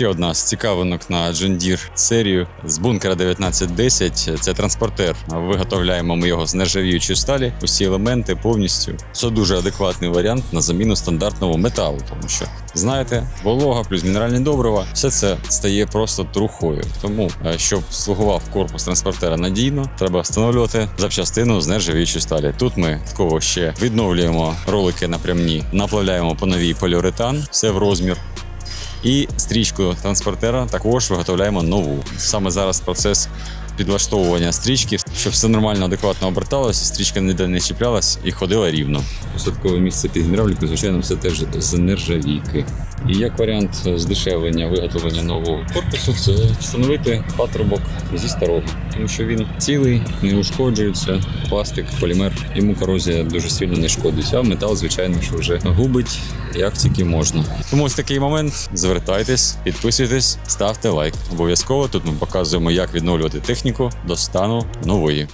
ще одна з цікавинок на John Deere серію з бункера 1910. Це транспортер. Виготовляємо ми його з нержавіючої сталі. Усі елементи повністю. Це дуже адекватний варіант на заміну стандартного металу, тому що знаєте, волога плюс мінеральні добрива, все це стає просто трухою. Тому, е, щоб слугував корпус транспортера надійно, треба встановлювати запчастину з нержавіючої сталі. Тут ми такого ще відновлюємо ролики напрямні, наплавляємо по новій поліуретан, все в розмір. І стрічку транспортера також виготовляємо нову. Саме зараз процес підлаштовування стрічки, щоб все нормально, адекватно оберталося, стрічка ніде не чіплялась і ходила рівно. Посадкове місце під гідравліку, звичайно, все теж з нержавійки. І як варіант здешевлення виготовлення нового корпусу, це встановити патрубок зі старого, тому що він цілий, не ушкоджується. Пластик, полімер, йому корозія дуже сильно не шкодить. А метал, звичайно, що вже губить як тільки можна. Тому ось такий момент. Звертайтесь, підписуйтесь, ставте лайк. Обов'язково тут ми показуємо, як відновлювати техніку до стану нової.